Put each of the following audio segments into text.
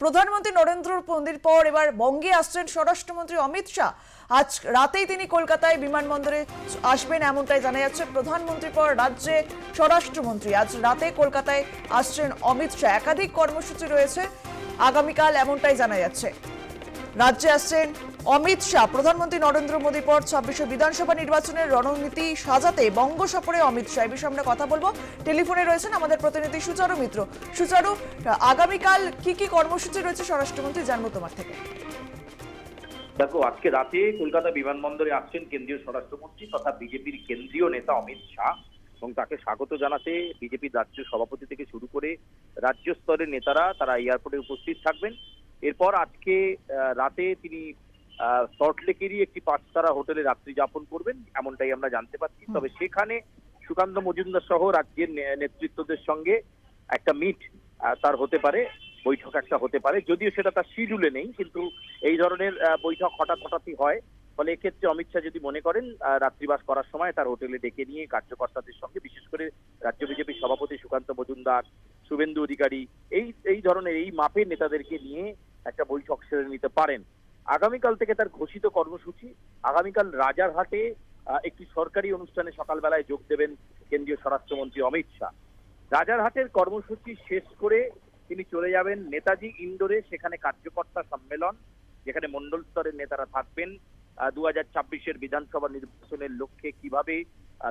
প্রধানমন্ত্রী নরেন্দ্র মোদীর পর এবার বঙ্গে আসছেন স্বরাষ্ট্রমন্ত্রী অমিত শাহ। আজ রাতেই তিনি কলকাতায় বিমানবন্দরে আসবেন এমনটাই জানা যাচ্ছে প্রধানমন্ত্রীর পর রাজ্যে স্বরাষ্ট্রমন্ত্রী। আজ রাতে কলকাতায় আসছেন অমিত শাহ। একাধিক কর্মসূচি রয়েছে। আগামীকাল এমনটাই জানা যাচ্ছে। রাজ্যে আসছেন অমিত শাহ, প্রধানমন্ত্রী নরেন্দ্র মোদীর পর ছাব্বিশে বিধানসভা নির্বাচনের রণনীতি সাজাতে বঙ্গ সফরে অমিত শাহ। এই বিষয়ে আমরা কথা বলব। টেলিফোনে রয়েছেন আমাদের প্রতিনিধি সুচারু মিত্র। সুচারু, আগামীকাল কি কি কর্মসূচি রয়েছে স্বরাষ্ট্রমন্ত্রী জানব তোমার থেকে। দেখো, আজকে রাতে কলকাতা বিমানবন্দরে আসছেন কেন্দ্রীয় স্বরাষ্ট্রমন্ত্রী তথা বিজেপির কেন্দ্রীয় নেতা অমিত শাহ এবং তাকে স্বাগত জানাতে বিজেপির রাজ্য সভাপতি থেকে শুরু করে রাজ্য স্তরের নেতারা তারা এয়ারপোর্টে উপস্থিত থাকবেন। এরপর আজকে রাতে তিনি সল্টলেকেরই একটি পাঁচতারা হোটেলে রাত্রি যাপন করবেন এমনটাই আমরা জানতে পারছি। তবে সেখানে সুকান্ত মজুমদার সহ রাজ্যের নেতৃত্বদের সঙ্গে একটা মিট তার হতে পারে বৈঠক একটা হতে পারে। যদিও সেটা তার শিডিউলে নেই কিন্তু এই ধরনের বৈঠক হঠাৎ হঠাৎই হয়। ফলে এক্ষেত্রে অমিত শাহ যদি মনে করেন আহ, রাত্রিবাস করার সময় তার হোটেলে ডেকে নিয়ে কার্যকর্তাদের সঙ্গে বিশেষ করে রাজ্য বিজেপির সভাপতি সুকান্ত মজুমদার শুভেন্দু অধিকারী এই এই ধরনের এই মাপের নেতাদেরকে নিয়ে একটা বৈঠক সেরে নিতে পারেন। আগামীকাল থেকে তার ঘোষিত কর্মসূচি। আগামীকাল রাজারহাটে একটি সরকারি অনুষ্ঠানে সকালবেলায় যোগ দেবেন কেন্দ্রীয় স্বরাষ্ট্রমন্ত্রী অমিত শাহ। রাজারহাটের কর্মসূচি শেষ করে তিনি চলে যাবেন নেতাজি ইন্ডোরে সেখানে কার্যকর্তা সম্মেলন যেখানে মন্ডল স্তরের নেতারা থাকবেন। দু হাজার ছাব্বিশের বিধানসভা নির্বাচনের লক্ষ্যে কীভাবে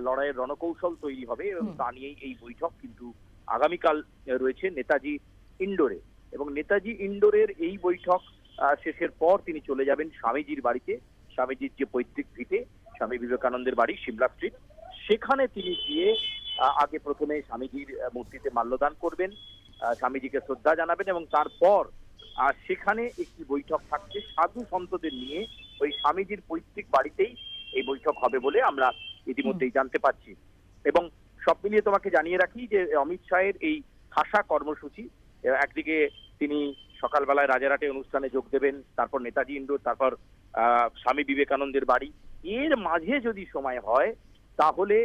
লড়াইয়ের রণকৌশল তৈরি হবে এবং তা নিয়েই এই বৈঠক কিন্তু আগামীকাল রয়েছে নেতাজি ইন্ডোরে এবং নেতাজি ইন্ডোরের এই বৈঠক শেষের পর তিনি চলে যাবেন স্বামীজির বাড়িতে স্বামীজির যে পৈতৃক ভিটে স্বামী বিবেকানন্দের বাড়ি সিমলা স্ট্রিট। সেখানে তিনি গিয়ে আগে প্রথমে স্বামীজির মূর্তিতে মাল্যদান করবেন স্বামীজিকে শ্রদ্ধা জানাবেন এবং তারপর আহ, সেখানে একটি বৈঠক থাকছে। সাধু সন্তদের নিয়ে ওই স্বামীজির পৈতৃক বাড়িতেই এই বৈঠক হবে বলে আমরা ইতিমধ্যেই জানতে পারছি। এবং সব মিলিয়ে তোমাকে জানিয়ে রাখি যে অমিত শাহের এই ভাষা কর্মসূচি একদিকে তিনি সকালবেলায় রাজারহাটে অনুষ্ঠানে যোগ দেবেন, তারপর নেতাজি ইন্ডোর, তারপর স্বামী বিবেকানন্দের বাড়ি। এর মাঝে যদি সময় হয়, তাহলে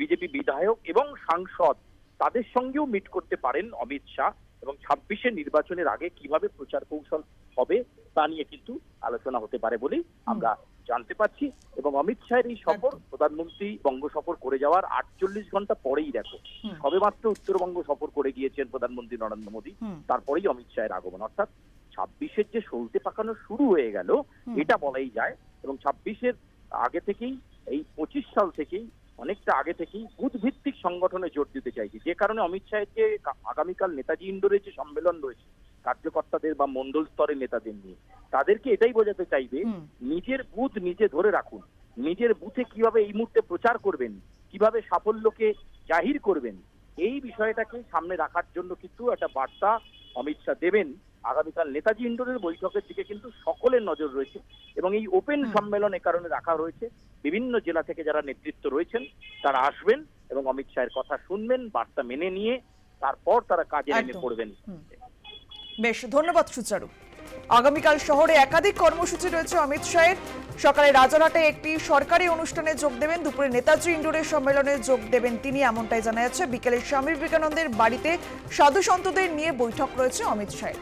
বিজেপি বিধায়ক এবং সাংসদ তাদের সঙ্গেও মিট করতে পারেন অমিত শাহ এবং ছাব্বিশে নির্বাচনের আগে কীভাবে প্রচার কৌশল হবে তা নিয়ে কিন্তু আলোচনা হতে পারে বলেই আমরা জানতে পারছি এবং অমিত শাহের এই সফর প্রধানমন্ত্রী বঙ্গ সফর করে যাওয়ার আটচল্লিশ ঘণ্টা পরেই দেখো। হুম। সবেমাত্র উত্তরবঙ্গ সফর করে গিয়েছেন প্রধানমন্ত্রী নরেন্দ্র মোদী। তারপরেই অমিত শাহের আগমন। অর্থাৎ ছাব্বিশের যে সলতে পাকানো শুরু হয়ে গেল এটা বলাই যায় এবং ছাব্বিশের আগে থেকেই এই পঁচিশ সাল থেকেই অনেকটা আগে থেকেই বুথ ভিত্তিক সংগঠনে জোর দিতে চাইছি। যে কারণে অমিত শাহের যে আগামীকাল নেতাজি ইন্ডোরে যে সম্মেলন রয়েছে কার্যকর্তাদের বা মন্ডল স্তরের নেতাদের নিয়ে তাদেরকে এটাই বোঝাতে চাইবে নিজের বুথ নিজে ধরে রাখুন নিজের বুথে কীভাবে এই মুহূর্তে প্রচার করবেন কীভাবে সাফল্যকে জাহির করবেন এই বিষয়টাকে সামনে রাখার জন্য কিন্তু একটা বার্তা অমিত শাহ দেবেন আগামীকাল নেতাজি ইন্ডোরের বৈঠকের দিকে কিন্তু সকলের নজর রয়েছে এবং এই ওপেন। সম্মেলন এ কারণে রাখা রয়েছে বিভিন্ন জেলা থেকে যারা নেতৃত্ব রয়েছেন তারা আসবেন এবং অমিত শাহের কথা শুনবেন বার্তা মেনে নিয়ে তারপর তারা কাজে নেমে। পড়বেন। বেশ, ধন্যবাদ সুচারু। আগামীকাল শহরে একাধিক কর্মসূচি রয়েছে অমিত শাহের। সকালে রাজারহাটে একটি সরকারি অনুষ্ঠানে যোগ দেবেন দুপুরে নেতাজি ইন্ডোরের সম্মেলনে যোগ দেবেন তিনি, এমনটাই জানা যাচ্ছে। বিকেলে স্বামী বিবেকানন্দের বাড়িতে সাধু সন্তদের নিয়ে বৈঠক রয়েছে অমিত শাহের।